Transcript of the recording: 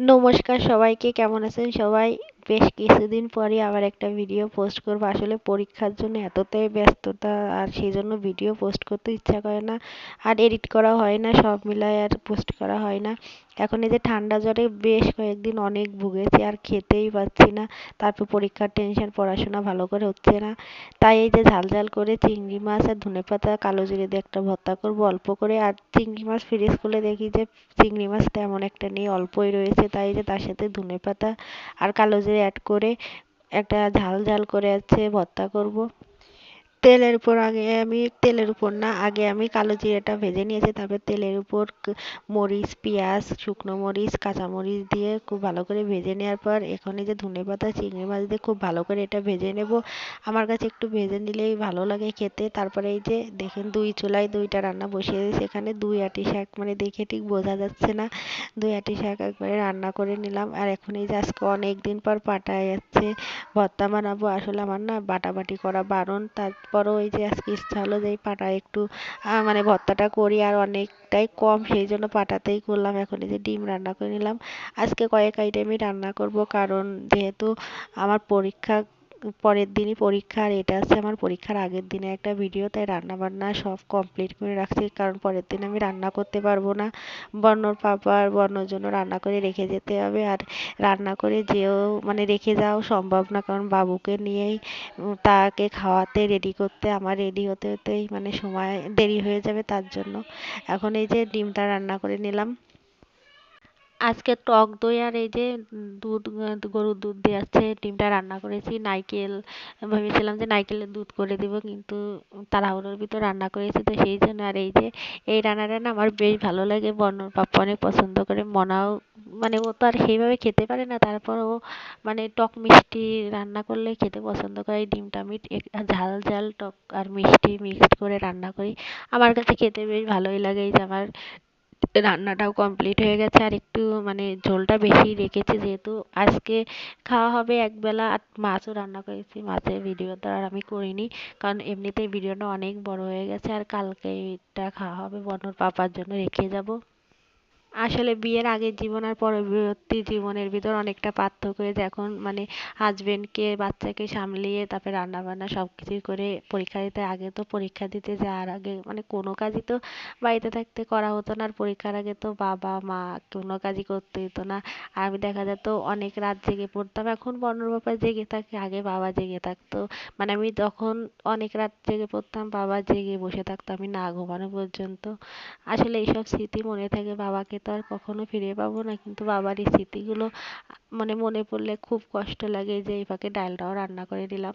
নমস্কার সবাইকে কেমন আছেন সবাই? বেশ কিছুদিন পরই আবার একটা ভিডিও পোস্ট করব। আসলে পরীক্ষার জন্য এতটাই ব্যস্ততা আর সেই জন্য ভিডিও পোস্ট করতে ইচ্ছা করে না। আর এডিট করা হয় না, সব মিলায় আর পোস্ট করা হয় না। এখন এই যে ঠান্ডা জ্বরে বেশ কয়েকদিন অনেক ভুগেছি, আর খেতেই পাচ্ছি না। তারপর পরীক্ষার টেনশন পড়াশোনা ভালো করে হচ্ছে না। তাই এই যে ঝাল ঝাল করে চিংড়ি মাছ আর ধনে পাতা, কালো জিরে দিয়ে একটা ভর্তা করব অল্প করে। আর চিংড়ি মাছ ফ্রিজ খুলে দেখি যে চিংড়ি মাছ তেমন একটা নেই, অল্পই রয়েছে। তাই যে তার সাথে ধনে পাতা আর কালো জিরে অ্যাড করে একটা ঝাল ঝাল করে আছে ভর্তা করব। তেলের উপর আগে আমি, তেলের উপর না, আগে আমি কালো জিরাটা ভেজে নিয়েছি, তারপর তেলের উপর মরিচ, পেঁয়াজ, শুকনো মরিচ, কাঁচা মরিচ দিয়ে খুব ভালো করে ভেজে নেওয়ার পর, এখানে যে ধনে পাতা, চিংড়ি মাছ দিয়ে খুব ভালো করে এটা ভেজে নেব। আমার কাছে একটু ভেজে নিলেই ভালো লাগে খেতে। তারপরে এই যে দেখেন দুই চুলায় দুইটা রান্না বসিয়ে সেখানে দুই আটি শাক মানে দেখে ঠিক বোঝা যাচ্ছে না। দুই আটি শাক একবারে রান্না করে নিলাম। আর এখন এই যে আজকে অনেক দিন পর পাটায় যাচ্ছে ভর্তা বানাবো। আসলে আমার না বাটাবাটি করা বারণ তারপরও ওই যে আজকে ইচ্ছা হলো যে পাটায় একটু মানে ভর্তাটা করি আর অনেকটাই কম, সেই জন্য পাটাতেই করলাম। এখন এই যে ডিম রান্না করে নিলাম। আজকে কয়েক আইটেমই রান্না করব, কারণ যেহেতু আমার পরীক্ষা পরের দিনই পরীক্ষা, আর এটা হচ্ছে আমার পরীক্ষার আগের দিনে একটা ভিডিও তাই রান্না বান্না সব কমপ্লিট করে রাখছি, কারণ পরের দিন আমি রান্না করতে পারব না। বর্ণর পাপার বর্ণর জন্য রান্না করে রেখে যেতে হবে, আর রান্না করে যেও মানে রেখে যাওয়া সম্ভব না, কারণ বাবুকে নিয়েই তাকে খাওয়াতে রেডি করতে, আমার রেডি হতে হতেই মানে সময় দেরি হয়ে যাবে তার জন্য। এখন এই যে ডিমটা রান্না করে নিলাম আজকে টক দই আর এই যে দুধ, গরুর দুধ দিয়ে আছে ডিমটা রান্না করেছি। নারকেল ভেবেছিলাম যে নারকেলের দুধ করে দিব কিন্তু তাড়াহুড়োর ভিতর রান্না করেছি তো সেই জন্য আর এই যে এই রান্নাটা না আমার বেশ ভালো লাগে। বর্ণর পাপ্পা অনেক পছন্দ করে। মনাও মানে ও তো আর সেইভাবে খেতে পারে না। তারপর ও মানে টক মিষ্টি রান্না করলে খেতে পছন্দ করে। ডিমটা আমি ঝাল ঝাল, টক আর মিষ্টি মিক্সড করে রান্না করি। আমার কাছে খেতে বেশ ভালোই লাগে। এই যে আমার রান্নাটাও কমপ্লিট হয়ে গেছে। আর একটু মানে ঝোলটা বেশি রেখেছি যেহেতু। আজকে খাওয়া হবে একবেলা আর মাছও রান্না করেছি, মাছের ভিডিওটা আর আমি করিনি। কারণ এমনিতেই ভিডিওটা অনেক বড় হয়ে গেছে আর কালকে এটা খাওয়া হবে বনর পাপার জন্য রেখে যাব। আসলে বিয়ের আগের জীবন আর পরবর্তী জীবনের ভিতর অনেকটা পার্থক্য। এখন মানে হাজবেন্ডকে বাচ্চাকে সামলিয়ে তারপরে রান্না বান্না সব কিছুই করে পরীক্ষা দিতে, আগে তো পরীক্ষা দিতে যাওয়ার আগে মানে কোনো কাজই তো বাড়িতে থাকতে করা হতো না। আর পরীক্ষার আগে তো বাবা, মা কোনো কাজই করতে হতো না। আর আমি দেখা যেত অনেক রাত জেগে পড়তাম। এখন বর্ণর বাবা জেগে থাকে, আগে বাবা জেগে থাকতো। মানে আমি তখন অনেক রাত জেগে পড়তাম, বাবা জেগে বসে থাকতো, আমি না ঘুমানো পর্যন্ত। আসলে এইসব স্মৃতি মনে থাকে বাবাকে তো আর কখনো ফিরে পাবো না। কিন্তু বাবার এই স্মৃতিগুলো মানে মনে পড়লে খুব কষ্ট লাগে যে, এই ফাঁকে ডালটাও রান্না করে দিলাম